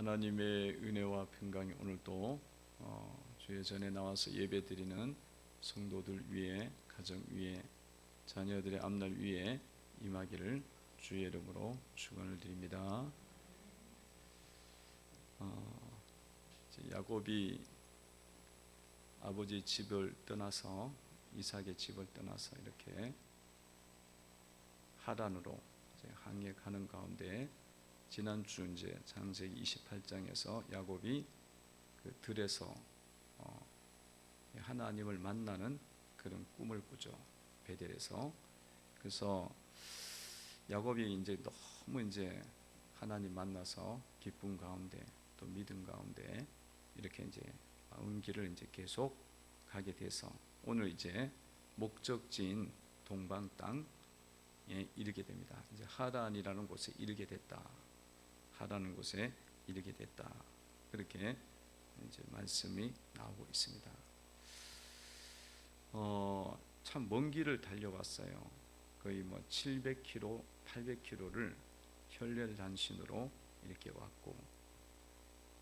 하나님의 은혜와 평강이 오늘도 어, 주의 전에 나와서 예배드리는 성도들 위에 가정 위에 자녀들의 앞날 위에 임하기를 주의 이름으로 축원을 드립니다. 어, 야곱이 아버지 집을 떠나서 이삭의 집을 떠나서 이렇게 하란으로 항해 가는 가운데 지난주 이제 창세기 28장에서 야곱이 그 들에서 어, 하나님을 만나는 그런 꿈을 꾸죠 베델에서 그래서 야곱이 이제 너무 이제 하나님 만나서 기쁨 가운데 또 믿음 가운데 이렇게 이제 은기를 이제 계속 가게 돼서 오늘 이제 목적지인 동방 땅에 이르게 됩니다. 이제 하란이라는 곳에 이르게 됐다. 하라는 곳에 이르게 됐다. 그렇게 이제 말씀이 나오고 있습니다. 어, 참 먼 길을 달려왔어요. 거의 뭐 700km, 800km를 혈렬 단신으로 이렇게 왔고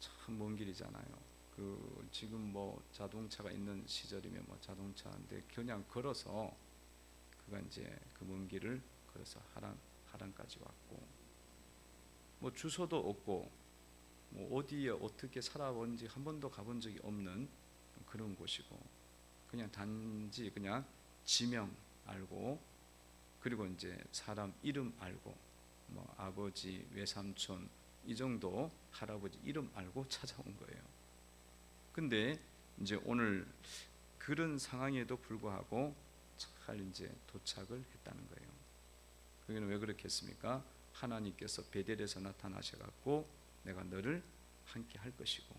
참 먼 길이잖아요. 그 지금 뭐 자동차가 있는 시절이면 뭐 자동차인데 그냥 걸어서 그가 이제 그 먼 길을 걸어서 하란 하란까지 왔고 뭐 주소도 없고 뭐 어디에 어떻게 살아본지 한 번도 가본 적이 없는 그런 곳이고 그냥 단지 그냥 지명 알고 그리고 이제 사람 이름 알고 뭐 아버지 외삼촌 이 정도 할아버지 이름 알고 찾아온 거예요. 근데 이제 오늘 그런 상황에도 불구하고 잘 이제 도착을 했다는 거예요. 그게 왜 그렇겠습니까? 하나님께서 베델에서 나타나셔 갖고 내가 너를 함께 할 것이고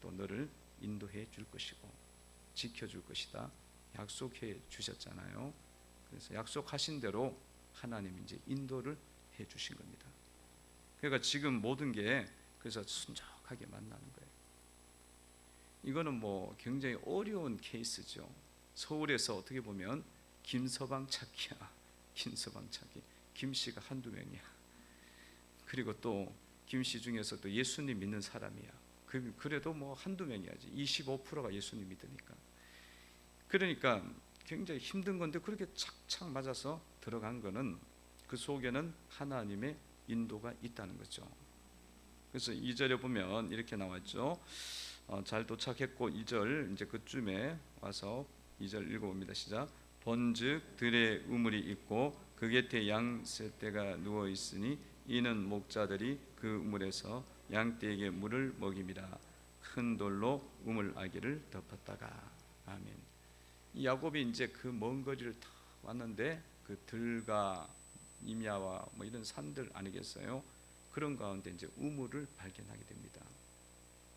또 너를 인도해 줄 것이고 지켜 줄 것이다. 약속해 주셨잖아요. 그래서 약속하신 대로 하나님 이제 인도를 해 주신 겁니다. 그러니까 지금 모든 게 그래서 순적하게 만나는 거예요. 이거는 뭐 굉장히 어려운 케이스죠. 서울에서 어떻게 보면 김서방 찾기야. 김서방 찾기. 김 씨가 한두 명이야. 그리고 또 김 씨 중에서 또 예수님 믿는 사람이야. 그, 그래도 뭐 한두 명이야지. 25%가 예수님 믿으니까. 그러니까 굉장히 힘든 건데 그렇게 착착 맞아서 들어간 거는 그 속에는 하나님의 인도가 있다는 거죠. 그래서 2절에 보면 이렇게 나왔죠. 어, 잘 도착했고 2절 이제 그쯤에 와서 2절 읽어봅니다. 시작. 본즉 들에 우물이 있고 그 곁에 양새떼가 누워 있으니 이는 목자들이 그 우물에서 양떼에게 물을 먹입니다. 큰 돌로 우물 아기를 덮었다가 아멘. 이 야곱이 이제 그 먼 거리를 다 왔는데 그 들과 임야와 뭐 이런 산들 아니겠어요? 그런 가운데 이제 우물을 발견하게 됩니다.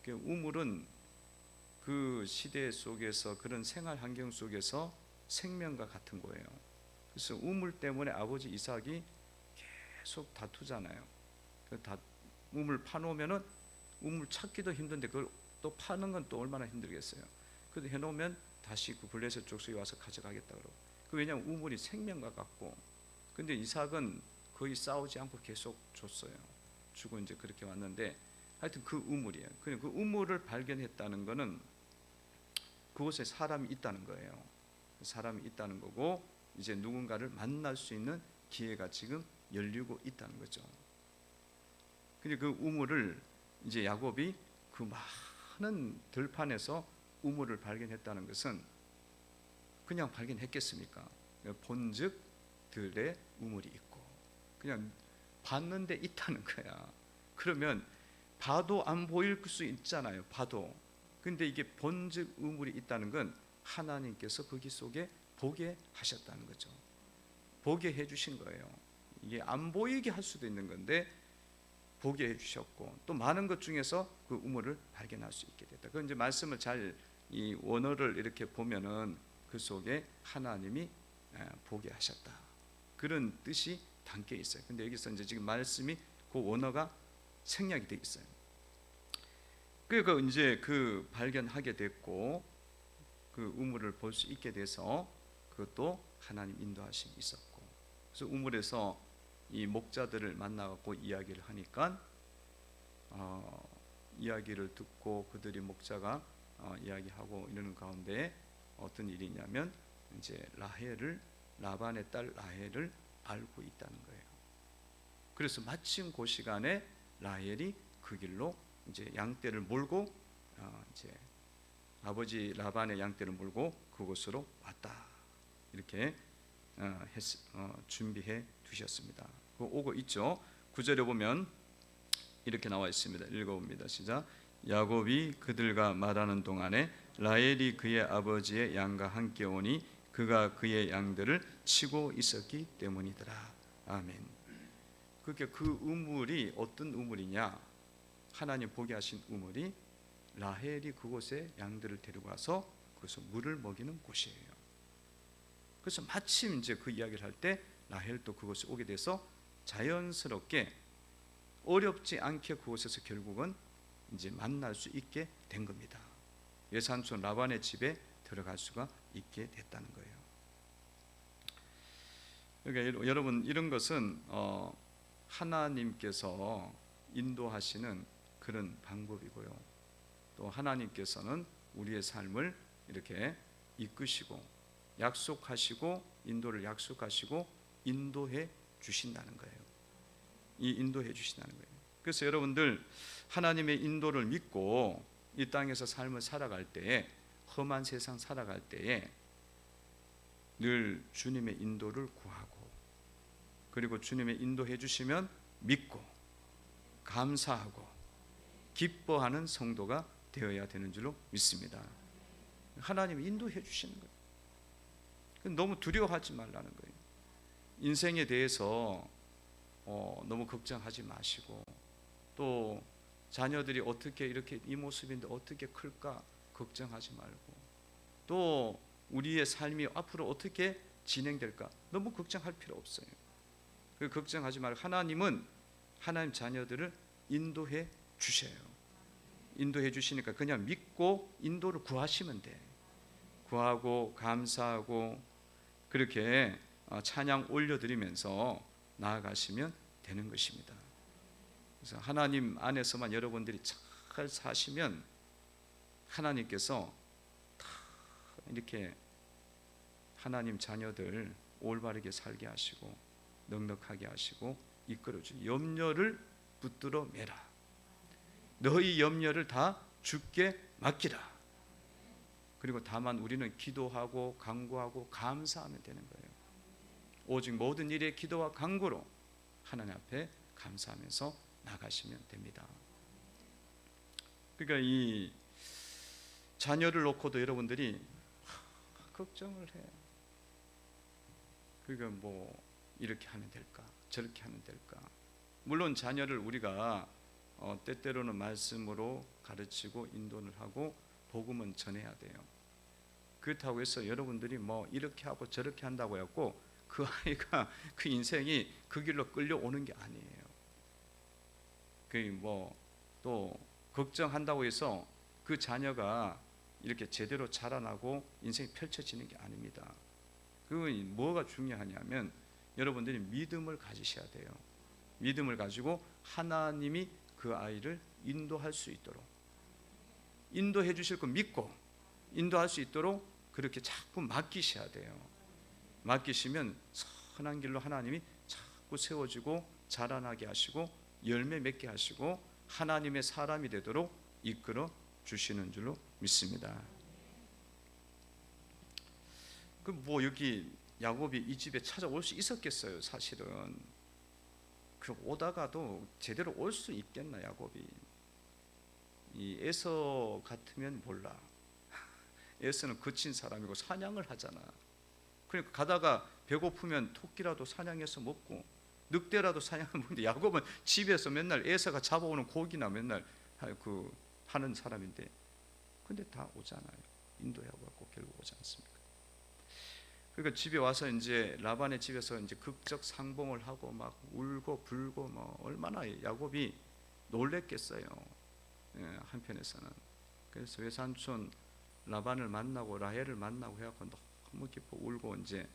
그 우물은 그 시대 속에서 그런 생활 환경 속에서 생명과 같은 거예요. 그래서 우물 때문에 아버지 이삭이 계속 다투잖아요. 그 다, 우물 파놓으면은 우물 찾기도 힘든데 그걸 또 파는 건 또 얼마나 힘들겠어요. 그래도 해놓으면 다시 그 블레셋 족속이 와서 가져가겠다 그러고. 그 왜냐하면 우물이 생명과 같고. 근데 이삭은 거의 싸우지 않고 계속 줬어요. 주고 이제 그렇게 왔는데 하여튼 그 우물이에요. 그 우물을 발견했다는 거는 그곳에 사람이 있다는 거예요. 사람이 있다는 거고 이제 누군가를 만날 수 있는 기회가 지금 열리고 있다는 거죠. 근데 그 우물을 이제 야곱이 그 많은 들판에서 우물을 발견했다는 것은 그냥 발견했겠습니까? 본즉 들에 우물이 있고 그냥 봤는데 있다는 거야. 그러면 봐도 안 보일 수 있잖아요. 봐도. 근데 이게 본즉 우물이 있다는 건 하나님께서 거기 속에 보게 하셨다는 거죠. 보게 해 주신 거예요. 이게 안 보이게 할 수도 있는 건데 보게 해 주셨고 또 많은 것 중에서 그 우물을 발견할 수 있게 됐다. 그 이제 말씀을 잘 이 원어를 이렇게 보면은 그 속에 하나님이 보게 하셨다. 그런 뜻이 담겨 있어요. 근데 여기서 이제 지금 말씀이 그 원어가 생략이 돼 있어요. 그러니까 이제 그 발견하게 됐고 그 우물을 볼 수 있게 돼서 그것도 하나님 인도하심이 있었고 그래서 우물에서 이 목자들을 만나갖고 이야기를 하니까 어, 이야기를 듣고 그들이 목자가 어, 이야기하고 이러는 가운데 어떤 일이냐면 이제 라헬을 라반의 딸 라헬을 알고 있다는 거예요. 그래서 마침 그 시간에 라헬이 그 길로 이제 양떼를 몰고 어, 이제 아버지 라반의 양떼를 몰고 그곳으로 왔다. 이렇게 준비해 두셨습니다. 그 오고 있죠. 구절에 보면 이렇게 나와 있습니다. 읽어봅니다. 시작. 야곱이 그들과 말하는 동안에 라헬이 그의 아버지의 양과 함께 오니 그가 그의 양들을 치고 있었기 때문이더라. 아멘. 그게 그 우물이 어떤 우물이냐? 하나님 보게 하신 우물이 라헬이 그곳에 양들을 데리고 와서 그것서 물을 먹이는 곳이에요. 그래서 마침 이제 그 이야기를 할 때 라헬도 그곳에 오게 돼서 자연스럽게 어렵지 않게 그곳에서 결국은 이제 만날 수 있게 된 겁니다. 예산촌 라반의 집에 들어갈 수가 있게 됐다는 거예요. 그러니까 여러분 이런 것은 어, 하나님께서 인도하시는 그런 방법이고요. 또 하나님께서는 우리의 삶을 이렇게 이끄시고 약속하시고 인도를 약속하시고 인도해 주신다는 거예요. 이 인도해 주신다는 거예요. 그래서 여러분들 하나님의 인도를 믿고 이 땅에서 삶을 살아갈 때에 험한 세상 살아갈 때에 늘 주님의 인도를 구하고 그리고 주님의 인도해 주시면 믿고 감사하고 기뻐하는 성도가 되어야 되는 줄로 믿습니다. 하나님이 인도해 주시는 거예요. 너무 두려워하지 말라는 거예요. 인생에 대해서 어, 너무 걱정하지 마시고 또 자녀들이 어떻게 이렇게 이 모습인데 어떻게 클까 걱정하지 말고 또 우리의 삶이 앞으로 어떻게 진행될까 너무 걱정할 필요 없어요. 그 걱정하지 말고 하나님은 하나님 자녀들을 인도해 주셔요. 인도해 주시니까 그냥 믿고 인도를 구하시면 돼. 구하고 감사하고 그렇게 어, 찬양 올려드리면서 나아가시면 되는 것입니다. 그래서 하나님 안에서만 여러분들이 잘 사시면 하나님께서 다 이렇게 하나님 자녀들 올바르게 살게 하시고 넉넉하게 하시고 이끌어주 염려를 붙들어 매라. 너희 염려를 다 주께 맡기라. 그리고 다만 우리는 기도하고 간구하고 감사하면 되는 거예요. 오직 모든 일에 기도와 간구로 하나님 앞에 감사하면서 나가시면 됩니다. 그러니까 이 자녀를 놓고도 여러분들이 걱정을 해. 그러니까 뭐 이렇게 하면 될까, 저렇게 하면 될까. 물론 자녀를 우리가 어, 때때로는 말씀으로 가르치고 인도를 하고 복음은 전해야 돼요. 그렇다고 해서 여러분들이 뭐 이렇게 하고 저렇게 한다고 해갖고 그 아이가 그 인생이 그 길로 끌려오는 게 아니에요. 그 뭐 또 걱정한다고 해서 그 자녀가 이렇게 제대로 자라나고 인생이 펼쳐지는 게 아닙니다. 그건 뭐가 중요하냐면 여러분들이 믿음을 가지셔야 돼요. 믿음을 가지고 하나님이 그 아이를 인도할 수 있도록 인도해 주실 거 믿고 인도할 수 있도록 그렇게 자꾸 맡기셔야 돼요. 맡기시면 선한 길로 하나님이 자꾸 세워지고 자라나게 하시고 열매 맺게 하시고 하나님의 사람이 되도록 이끌어 주시는 줄로 믿습니다. 그 뭐 여기 야곱이 이 집에 찾아올 수 있었겠어요, 사실은. 그 오다가도 제대로 올 수 있겠나 야곱이. 이 에서 같으면 몰라. 에서는 거친 사람이고 사냥을 하잖아. 그러니까 가다가 배고프면 토끼라도 사냥해서 먹고 늑대라도 사냥을 먹는데 야곱은 집에서 맨날 에서가 잡아오는 고기나 맨날 그 하는 사람인데 근데 다 오잖아요. 인도하고 갖고 결국 오지 않습니까? 그러니까 집에 와서 이제 라반의 집에서 이제 극적 상봉을 하고 막 울고 불고 뭐 얼마나 야곱이 놀랬겠어요. 예, 한편에서는 그래서 외산촌 라반을 만나고 라헬을 만나고 해갖고 너무 기뻐 울고 이제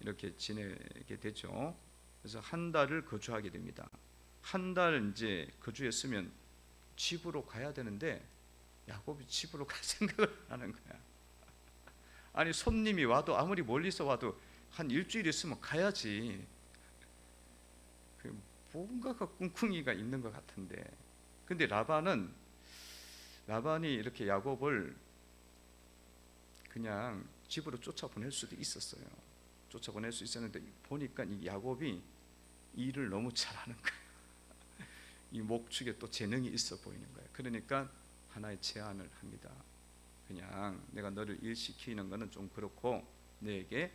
이렇게 지내게 되죠. 그래서 한 달을 거주하게 됩니다. 한 달 이제 거주했으면 집으로 가야 되는데 야곱이 집으로 갈 생각을 안 하는 거야. 아니 손님이 와도 아무리 멀리서 와도 한 일주일 있으면 가야지. 그 뭔가가 꿍꿍이가 있는 것 같은데. 근데 라반은 라반이 이렇게 야곱을 그냥 집으로 쫓아보낼 수도 있었어요. 쫓아보낼 수 있었는데 보니까 이 야곱이 일을 너무 잘하는 거예요. 이 목축에 또 재능이 있어 보이는 거예요. 그러니까 하나의 제안을 합니다. 그냥 내가 너를 일시키는 거는 좀 그렇고 너에게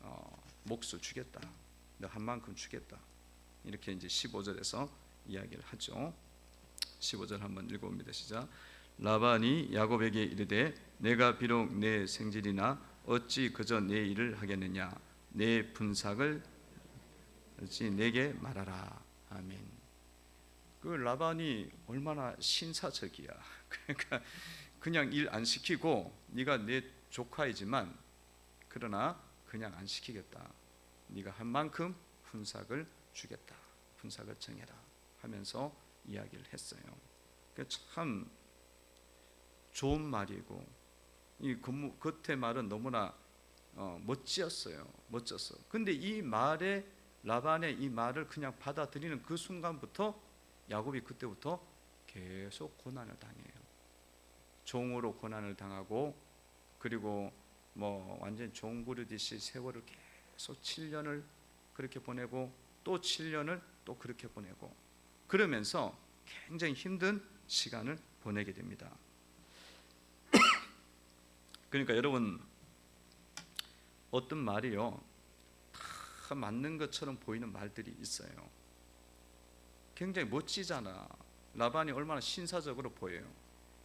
어, 몫을 주겠다. 너 한 만큼 주겠다. 이렇게 이제 15절에서 이야기를 하죠. 15절 한번 읽어봅니다. 시작. 라반이 야곱에게 이르되 내가 비록 내 생질이나 어찌 그저 내 일을 하겠느냐 내 분삭을 어찌 내게 말하라 아멘. 그 라반이 얼마나 신사적이야. 그러니까 그냥 일 안 시키고 네가 내 조카이지만 그러나 그냥 안 시키겠다. 네가 한 만큼 분삭을 주겠다. 분삭을 정해라 하면서 이야기를 했어요. 그참 좋은 말이고 이 겉의 말은 너무나 어, 멋지었어요. 멋졌어. 근데 이 말에 라반의 이 말을 그냥 받아들이는 그 순간부터 야곱이 그때부터 계속 고난을 당해요. 종으로 고난을 당하고 그리고 뭐 완전 종 부르듯이 세월을 계속 7년을 그렇게 보내고 또 7년을 또 그렇게 보내고 그러면서 굉장히 힘든 시간을 보내게 됩니다. 그러니까 여러분 어떤 말이요 다 맞는 것처럼 보이는 말들이 있어요. 굉장히 멋지잖아. 라반이 얼마나 신사적으로 보여요.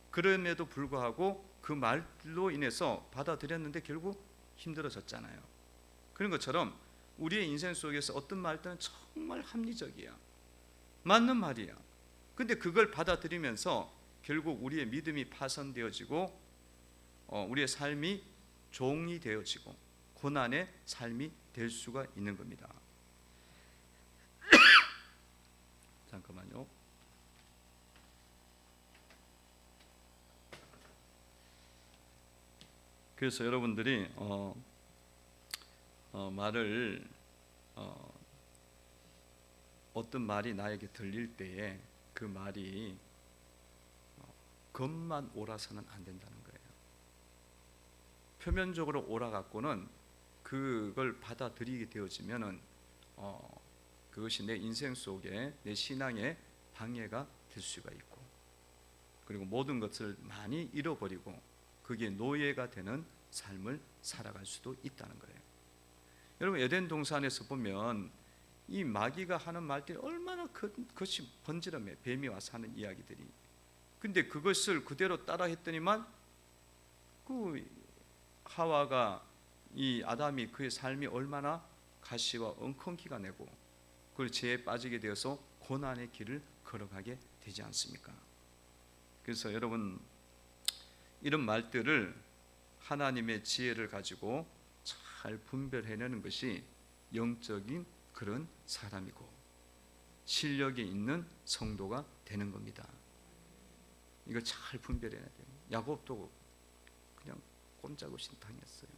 그럼에도 불구하고 그 말로 인해서 받아들였는데 결국 힘들어졌잖아요. 그런 것처럼 우리의 인생 속에서 어떤 말들은 정말 합리적이야. 맞는 말이야. 근데 그걸 받아들이면서 결국 우리의 믿음이 파손되어지고 어, 우리의 삶이 종이 되어지고 고난의 삶이 될 수가 있는 겁니다. 잠깐만요. 그래서 여러분들이 어, 어, 말을 어, 어떤 말이 나에게 들릴 때에 그 말이 어, 겉만 옳아서는 안 된다는 거예요. 표면적으로 옳아갖고는 그걸 받아들이게 되어지면은 어, 그것이 내 인생 속에 내 신앙에 방해가 될 수가 있고 그리고 모든 것을 많이 잃어버리고 그게 노예가 되는 삶을 살아갈 수도 있다는 거예요. 여러분 에덴 동산에서 보면 이 마귀가 하는 말들이 얼마나 그, 것이 번지름해 뱀이 와서 하는 이야기들이. 근데 그것을 그대로 따라 했더니만 그 하와가 이 아담이 그의 삶이 얼마나 가시와 엉겅퀴가 내고 그걸 죄에 빠지게 되어서 고난의 길을 걸어가게 되지 않습니까? 그래서 여러분 이런 말들을 하나님의 지혜를 가지고 잘 분별해내는 것이 영적인 그런 사람이고 실력이 있는 성도가 되는 겁니다. 이걸 잘 분별해야 돼요. 야곱도 그냥 꼼짝없이 당했어요.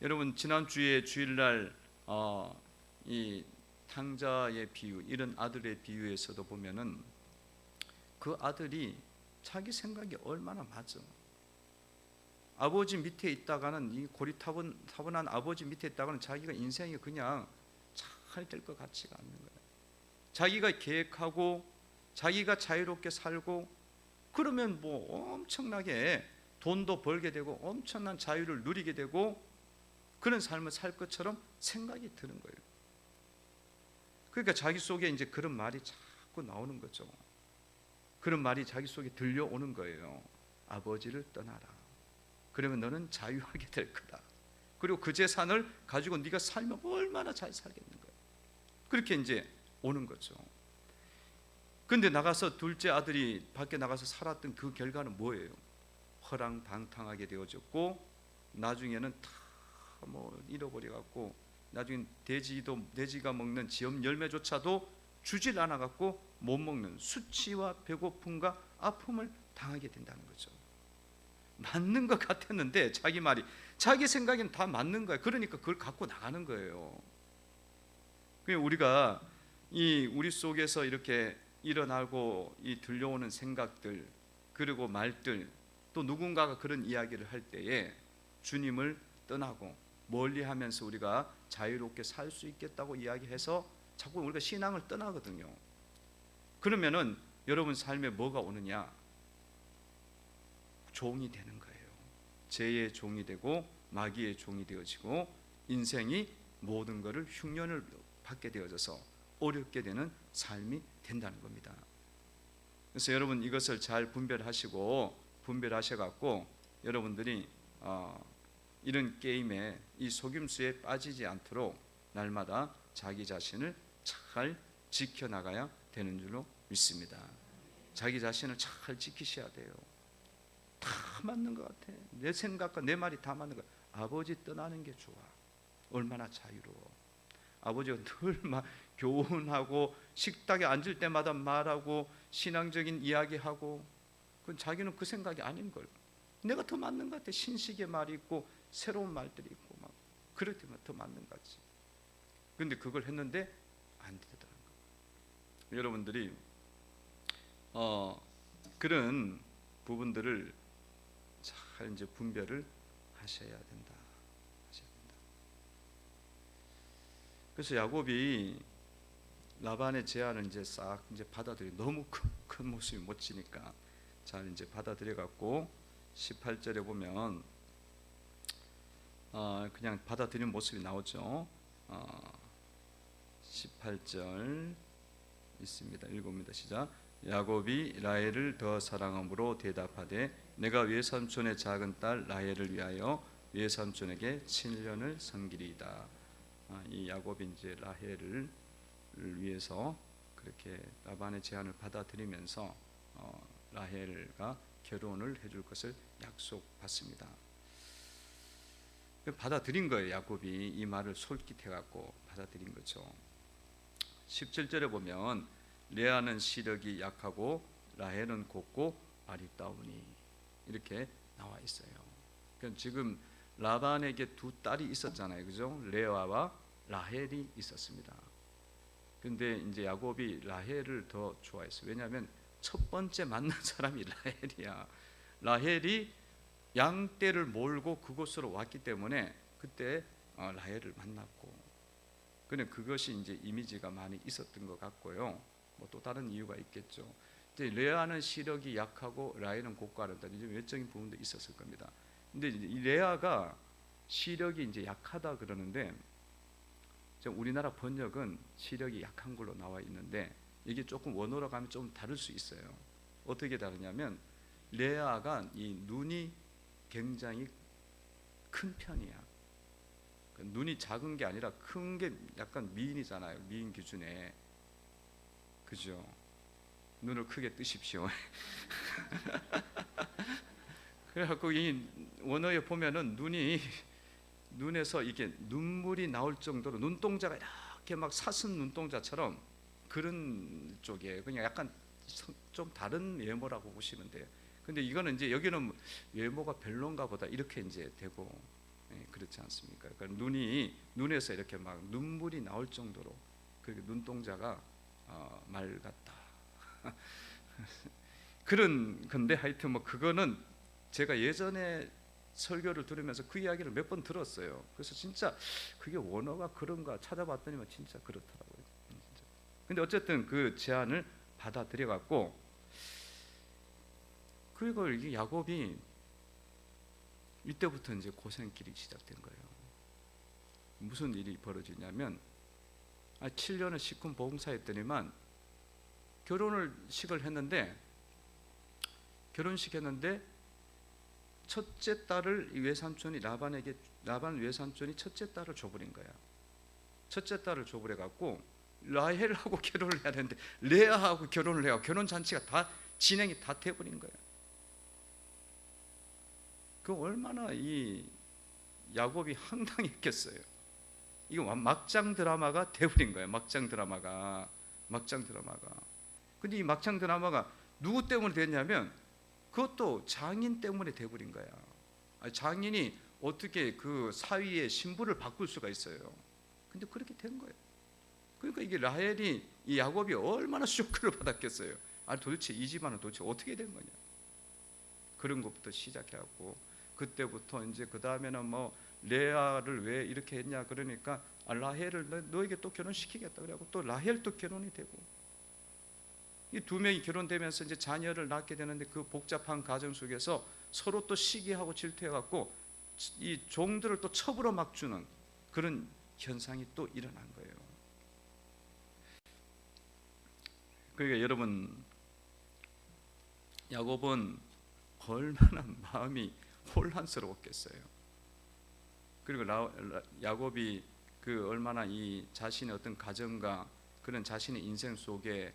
여러분 지난 주에 주일날 어, 이 탕자의 비유, 이런 아들의 비유에서도 보면은 그 아들이 자기 생각이 얼마나 맞아. 아버지 밑에 있다가는 이 고리타분 타분한 아버지 밑에 있다가는 자기가 인생이 그냥 잘될것 같지가 않는 거예요. 자기가 계획하고 자기가 자유롭게 살고 그러면 뭐 엄청나게 돈도 벌게 되고 엄청난 자유를 누리게 되고 그런 삶을 살 것처럼 생각이 드는 거예요. 그러니까 자기 속에 이제 그런 말이 자꾸 나오는 거죠. 그런 말이 자기 속에 들려오는 거예요. 아버지를 떠나라. 그러면 너는 자유하게 될 거다. 그리고 그 재산을 가지고 네가 살면 얼마나 잘 살겠는 거야. 그렇게 이제 오는 거죠. 근데 나가서 둘째 아들이 밖에 나가서 살았던 그 결과는 뭐예요? 허랑방탕하게 되어졌고 나중에는 다뭐 잃어버려 갖고 나중에 돼지도 돼지가 먹는 지엄 열매조차도 주질 않아 갖고 못 먹는 수치와 배고픔과 아픔을 당하게 된다는 거죠. 맞는 것 같았는데 자기 말이 자기 생각엔 다 맞는 거예요. 그러니까 그걸 갖고 나가는 거예요. 그 우리가 이 우리 속에서 이렇게 일어나고 이 들려오는 생각들 그리고 말들 또 누군가가 그런 이야기를 할 때에 주님을 떠나고 멀리하면서 우리가 자유롭게 살 수 있겠다고 이야기해서 자꾸 우리가 신앙을 떠나거든요. 그러면은 여러분 삶에 뭐가 오느냐? 종이 되는 거예요. 죄의 종이 되고 마귀의 종이 되어지고 인생이 모든 것을 흉년을 받게 되어져서 어렵게 되는 삶이 된다는 겁니다. 그래서 여러분 이것을 잘 분별하시고 분별하셔 갖고 여러분들이 어, 이런 게임에 이 속임수에 빠지지 않도록 날마다 자기 자신을 잘 지켜 나가야 되는 줄로 믿습니다. 자기 자신을 잘 지키셔야 돼요. 다 맞는 것 같아. 내 생각과 내 말이 다 맞는 것. 아버지 떠나는 게 좋아. 얼마나 자유로워. 아버지가 늘 막 교훈하고 식탁에 앉을 때마다 말하고 신앙적인 이야기하고 그 자기는 그 생각이 아닌 걸. 내가 더 맞는 것 같아. 신식의 말이 있고 새로운 말들이 있고 막 그럴 때만 더 맞는 것 같지. 근데 그걸 했는데 안 되더라고. 여러분들이 어 그런 부분들을 잘 이제 분별을 하셔야 된다. 하셔야 된다. 그래서 야곱이 라반의 제안을 이제 싹 이제 받아들이 너무 큰, 큰 모습이 멋지니까 잘 이제 받아들여 갖고 18절에 보면 어, 그냥 받아들이는 모습이 나오죠. 어, 18절 있습니다. 읽어봅니다. 시작. 야곱이 라헬을 더 사랑함으로 대답하되 내가 외삼촌의 작은 딸 라헬을 위하여 외삼촌에게 7년을 섬기리이다. 아, 이 이제 라헬을 위해서 그렇게 라반의 제안을 받아들이면서 어, 라헬과 결혼을 해줄 것을 약속받습니다. 받아들인 거예요. 야곱이 이 말을 솔깃해 갖고 받아들인 거죠. 17절에 보면 레아는 시력이 약하고 라헬은 곱고 아리따우니 이렇게 나와 있어요. 그럼 지금 라반에게 두 딸이 있었잖아요. 그죠? 레아와 라헬이 있었습니다. 근데 이제 야곱이 라헬을 더 좋아했어요. 왜냐하면 첫 번째 만난 사람이 라헬이야. 라헬이 양 떼를 몰고 그곳으로 왔기 때문에 그때 어, 라헬을 만났고 근데 그것이 이제 이미지가 많이 있었던 것 같고요. 뭐 또 다른 이유가 있겠죠. 이제 레아는 시력이 약하고 라헬은 고가하다. 이제 외적인 부분도 있었을 겁니다. 근데 이 레아가 시력이 이제 약하다 그러는데 우리나라 번역은 시력이 약한 걸로 나와 있는데 이게 조금 원어로 가면 좀 다를 수 있어요. 어떻게 다르냐면 레아가 이 눈이 굉장히 큰 편이야. 그 눈이 작은 게 아니라 큰 게 약간 미인이잖아요. 미인 기준에 그죠? 눈을 크게 뜨십시오. 그래갖고 이 원어에 보면은 눈이 눈에서 이게 눈물이 나올 정도로 눈동자가 이렇게 막 사슴 눈동자처럼 그런 쪽에 그냥 약간 좀 다른 외모라고 보시면 돼요. 근데 이거는 이제 여기는 외모가 별론가 보다 이렇게 이제 되고 예, 그렇지 않습니까? 그러니까 눈이 눈에서 이렇게 막 눈물이 나올 정도로 그 눈동자가 어, 맑았다. 그런 건데 하여튼 뭐 그거는 제가 예전에 설교를 들으면서 그 이야기를 몇 번 들었어요. 그래서 진짜 그게 원어가 그런가 찾아봤더니만 진짜 그렇더라고요. 음, 진짜. 근데 어쨌든 그 제안을 받아들여 갖고 그걸 야곱이 이때부터 이제 고생길이 시작된 거예요. 무슨 일이 벌어지냐면 아, 7년을 시군 보험사했더니만 결혼을 식을 했는데 결혼식 했는데 첫째 딸을 외삼촌이 라반에게 라반 외삼촌이 첫째 딸을 줘버린 거야. 첫째 딸을 줘버려 갖고 라헬하고 결혼을 해야 되는데 레아하고 결혼을 해야 결혼 잔치가 다 진행이 다 돼버린 거야. 그 얼마나 이 야곱이 황당했겠어요. 이거 막장 드라마가 돼버린 거예요. 막장 드라마가 막장 드라마가. 근데 이 막장 드라마가 누구 때문에 됐냐면 그것도 장인 때문에 돼버린 거야. 아니, 장인이 어떻게 그 사위의 신부를 바꿀 수가 있어요. 근데 그렇게 된 거예요. 그러니까 이게 라헬이 이 야곱이 얼마나 쇼크를 받았겠어요. 아 도대체 이 집안은 도대체 어떻게 된 거냐. 그런 것부터 시작해 갖고 그때부터 이제 그 다음에는 뭐 레아를 왜 이렇게 했냐 그러니까 아, 라헬을 너, 너에게 또 결혼시키겠다 그래갖고 또 라헬 또 결혼이 되고 이 두 명이 결혼되면서 이제 자녀를 낳게 되는데 그 복잡한 가정 속에서 서로 또 시기하고 질투해 갖고 이 종들을 또 첩으로 막 주는 그런 현상이 또 일어난 거예요. 그러니까 여러분 야곱은 얼마나 마음이 혼란스러웠겠어요. 그리고 라, 라, 야곱이 그 얼마나 이 자신의 어떤 가정과 그런 자신의 인생 속에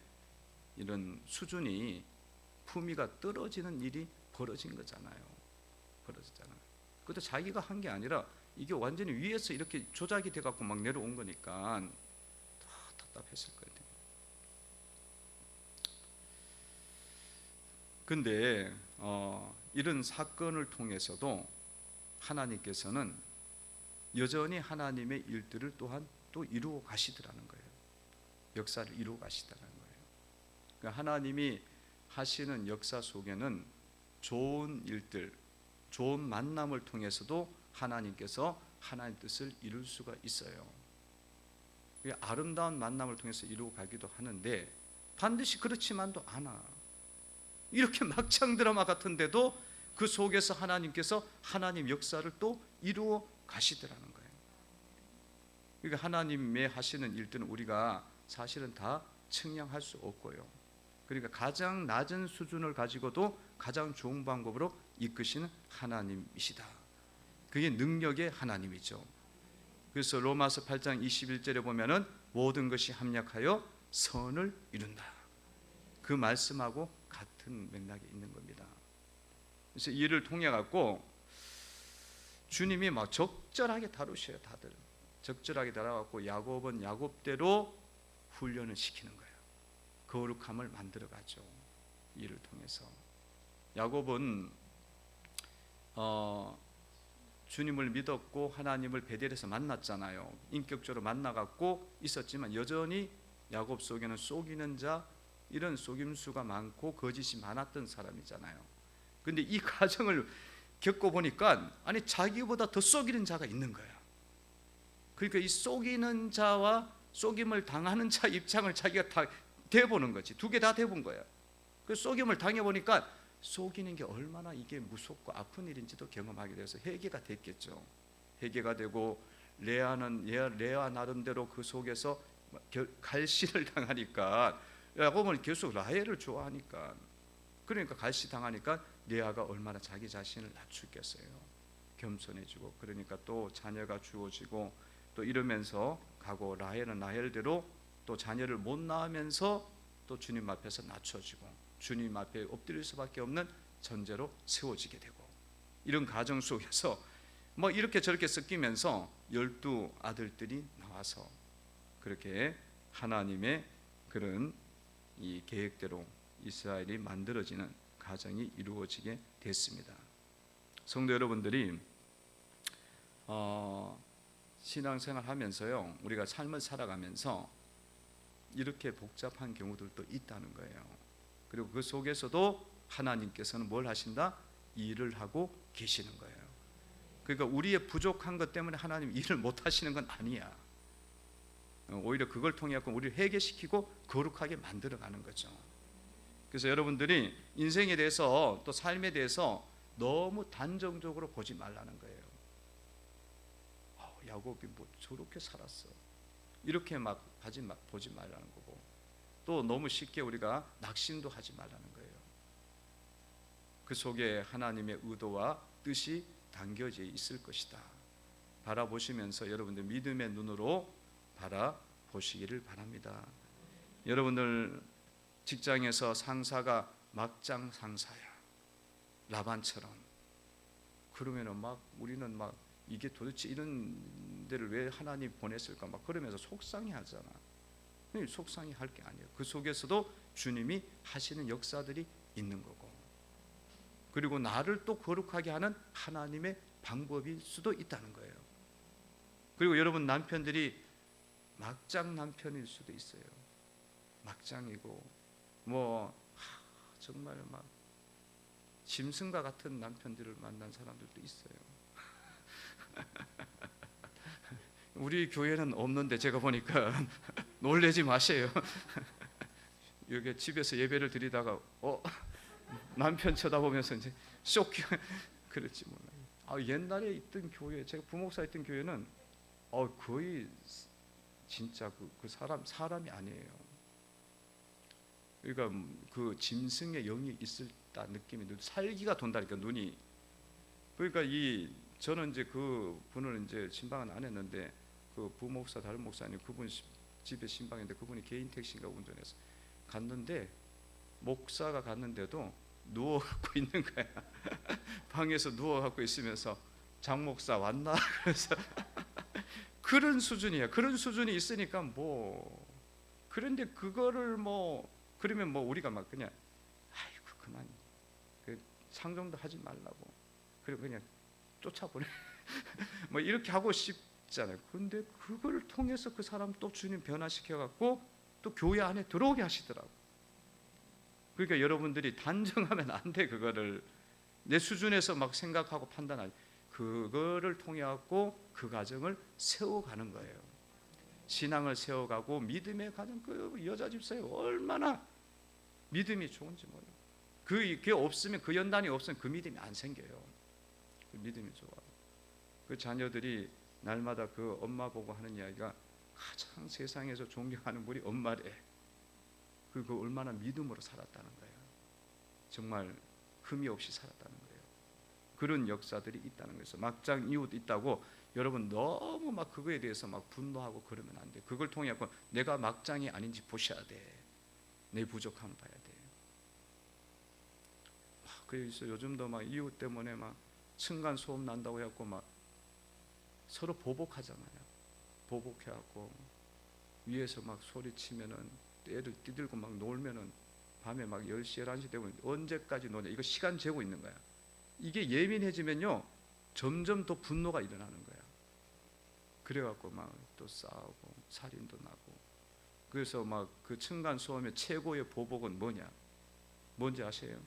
이런 수준이 품위가 떨어지는 일이 벌어진 거잖아요. 벌어졌잖아요. 그것도 자기가 한 게 아니라 이게 완전히 위에서 이렇게 조작이 돼 갖고 막 내려온 거니까 다 답답했을 거예요. 근데 어, 이런 사건을 통해서도 하나님께서는 여전히 하나님의 일들을 또한 또 이루어 가시더라는 거예요. 역사를 이루어 가시더라는. 그러니까 하나님이 하시는 역사 속에는 좋은 일들, 좋은 만남을 통해서도 하나님께서 하나님 뜻을 이룰 수가 있어요. 아름다운 만남을 통해서 이루어 가기도 하는데 반드시 그렇지만도 않아. 이렇게 막장 드라마 같은데도 그 속에서 하나님께서 하나님 역사를 또 이루어 가시더라는 거예요. 그러니까 하나님의 하시는 일들은 우리가 사실은 다 측량할 수 없고요. 그러니까 가장 낮은 수준을 가지고도 가장 좋은 방법으로 이끄시는 하나님이시다. 그게 능력의 하나님이죠. 그래서 로마서 8장 21절에 보면은 모든 것이 합력하여 선을 이룬다. 그 말씀하고 같은 맥락이 있는 겁니다. 그래서 이를 통해 갖고 주님이 막 적절하게 다루셔요, 다들. 적절하게 다뤄 갖고 야곱은 야곱대로 훈련을 시키는 거예요. 거룩함을 만들어가죠. 이를 통해서 야곱은 어, 주님을 믿었고 하나님을 베델에서 만났잖아요. 인격적으로 만나갖고 있었지만 여전히 야곱 속에는 속이는 자 이런 속임수가 많고 거짓이 많았던 사람이잖아요. 근데 이 과정을 겪고 보니까 아니 자기보다 더 속이는 자가 있는 거야. 그러니까 이 속이는 자와 속임을 당하는 자 입장을 자기가 다 대보는 거지. 두 개다 대본 거야. 그 속임을 당해 보니까 속이는 게 얼마나 이게 무섭고 아픈 일인지도 경험하게 돼서 회개가 됐겠죠. 회개가 되고 레아는 레아, 나름대로 그 속에서 갈신을 당하니까 야곱은 계속 라헬을 좋아하니까 그러니까 갈시 당하니까 레아가 얼마나 자기 자신을 낮추겠어요. 겸손해지고 그러니까 또 자녀가 주어지고 또 이러면서 가고 라헬은 라헬대로 또 자녀를 못 낳으면서 또 주님 앞에서 낮춰지고 주님 앞에 엎드릴 수밖에 없는 전제로 세워지게 되고 이런 가정 속에서 뭐 이렇게 저렇게 섞이면서 열두 아들들이 나와서 그렇게 하나님의 그런 이 계획대로 이스라엘이 만들어지는 가정이 이루어지게 됐습니다. 성도 여러분들이 어, 신앙생활하면서요 우리가 삶을 살아가면서 이렇게 복잡한 경우들도 있다는 거예요. 그리고 그 속에서도 하나님께서는 뭘 하신다? 일을 하고 계시는 거예요. 그러니까 우리의 부족한 것 때문에 하나님 일을 못 하시는 건 아니야. 오히려 그걸 통해 서 우리를 회개시키고 거룩하게 만들어 가는 거죠. 그래서 여러분들이 인생에 대해서 또 삶에 대해서 너무 단정적으로 보지 말라는 거예요. 어, 야곱이 뭐 저렇게 살았어. 이렇게 막 하지 마, 보지 말라는 거고 또 너무 쉽게 우리가 낙심도 하지 말라는 거예요. 그 속에 하나님의 의도와 뜻이 담겨져 있을 것이다. 바라보시면서 여러분들 믿음의 눈으로 바라보시기를 바랍니다. 여러분들 직장에서 상사가 막장 상사야. 라반처럼. 그러면은 막 우리는 막 이게 도대체 이런 데를 왜 하나님 보냈을까 막 그러면서 속상해 하잖아. 속상해 할 게 아니에요. 그 속에서도 주님이 하시는 역사들이 있는 거고. 그리고 나를 또 거룩하게 하는 하나님의 방법일 수도 있다는 거예요. 그리고 여러분 남편들이 막장 남편일 수도 있어요. 막장이고 뭐 하, 정말 막 짐승과 같은 남편들을 만난 사람들도 있어요. 우리 교회는 없는데 제가 보니까 놀래지 마세요. 여기 집에서 예배를 드리다가 어 남편 쳐다보면서 이제 쏙 그랬지 몰라요. 아 옛날에 있던 교회 제가 부목사 있던 교회는 어 거의 진짜 그, 그 사람 사람이 아니에요. 그러니까 그 짐승의 영이 있을다 느낌이 눈 살기가 돈다니까 눈이. 그러니까 이 저는 이제 그 분을 이제 신방은 안 했는데 그 부목사 다른 목사님 그분 시- 집에 신방인데 그분이 개인 택시인가 운전해서 갔는데 목사가 갔는데도 누워 갖고 있는 거야. 방에서 누워 갖고 있으면서 장 목사 왔나 그래서 그런 수준이야. 그런 수준이 있으니까 뭐 그런데 그거를 뭐 그러면 뭐 우리가 막 그냥 아이고 그만 그 상종도 하지 말라고 그리고 그냥 쫓아보내 뭐 이렇게 하고 싶잖아요. 근데 그걸 통해서 그 사람 또 주님 변화시켜 갖고 또 교회 안에 들어오게 하시더라고. 그러니까 여러분들이 단정하면 안 돼 그거를 내 수준에서 막 생각하고 판단하지. 그거를 통해 갖고 그 가정을 세워가는 거예요. 신앙을 세워가고 믿음의 가정 그 여자 집사에 얼마나 믿음이 좋은지 몰라요. 그 그게 없으면 그 연단이 없으면 그 믿음이 안 생겨요. 그 믿음이 좋아. 그 자녀들이 날마다 그 엄마 보고 하는 이야기가 가장 세상에서 존경하는 분이 엄마래. 그거 얼마나 믿음으로 살았다는 거예요. 정말 흠이 없이 살았다는 거예요. 그런 역사들이 있다는 거예요. 막장 이웃 있다고 여러분 너무 막 그거에 대해서 막 분노하고 그러면 안 돼. 그걸 통해 서 내가 막장이 아닌지 보셔야 돼. 내 부족함을 봐야 돼. 막 그래서 요즘도 막 이웃 때문에 막 층간 소음 난다고 해갖고 막 서로 보복하잖아요. 보복해갖고 위에서 막 소리치면은 애들 뛰들고 막 놀면은 밤에 막 10시, 11시 되면 언제까지 노냐. 이거 시간 재고 있는 거야. 이게 예민해지면요. 점점 더 분노가 일어나는 거야. 그래갖고 막 또 싸우고 살인도 나고. 그래서 막 그 층간 소음의 최고의 보복은 뭐냐? 뭔지 아세요?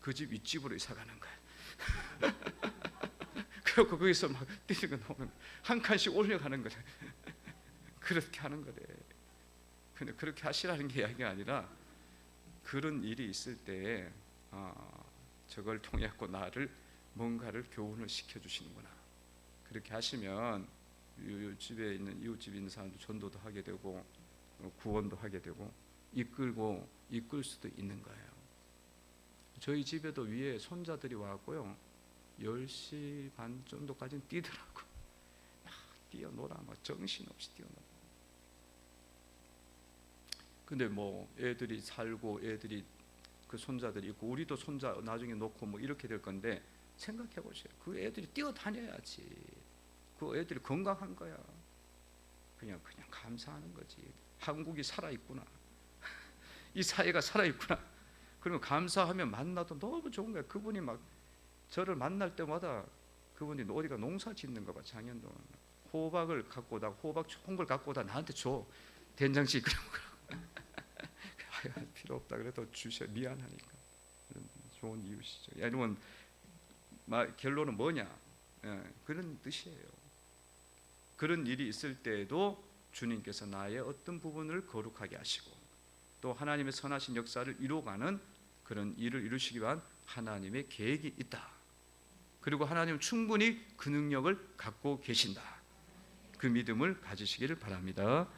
그 집 윗집으로 이사 가는 거야. 그래갖고 거기서 막 뛰고 나오는 한 칸씩 올려가는 거래. 그렇게 하는 거래. 근데 그렇게 하시라는 게 이야기가 아니라 그런 일이 있을 때에 아, 저걸 통해 고 나를 뭔가를 교훈을 시켜 주시는구나. 그렇게 하시면 이 집에 있는 이웃집에 있는 사람도 전도도 하게 되고 어, 구원도 하게 되고 이끌고 이끌 수도 있는 거예요. 저희 집에도 위에 손자들이 와고요. 10시 반 정도까지는 뛰더라고. 막 뛰어놀아 막 정신없이 뛰어놀아. 근데 뭐 애들이 살고 애들이 그 손자들이 있고 우리도 손자 나중에 놓고 뭐 이렇게 될 건데 생각해 보세요. 그 애들이 뛰어다녀야지. 그 애들이 건강한 거야. 그냥 그냥 감사하는 거지. 한국이 살아 있구나. 이 사회가 살아 있구나. 그리고 감사하면 만나도 너무 좋은 거야. 그분이 막 저를 만날 때마다 그분이 어디가 농사 짓는 거 봐. 장현동 호박을 갖고 오다 호박 홍걸 갖고 오다 나한테 줘. 된장찌개 먹으라고. 아유, 필요 없다 그래도 주셔 미안하니까. 그런 좋은 이웃이죠. 여러분 말 결론은 뭐냐? 예, 그런 뜻이에요. 그런 일이 있을 때에도 주님께서 나의 어떤 부분을 거룩하게 하시고 또 하나님의 선하신 역사를 이루어가는 그런 일을 이루시기 위한 하나님의 계획이 있다. 그리고 하나님은 충분히 그 능력을 갖고 계신다. 그 믿음을 가지시기를 바랍니다.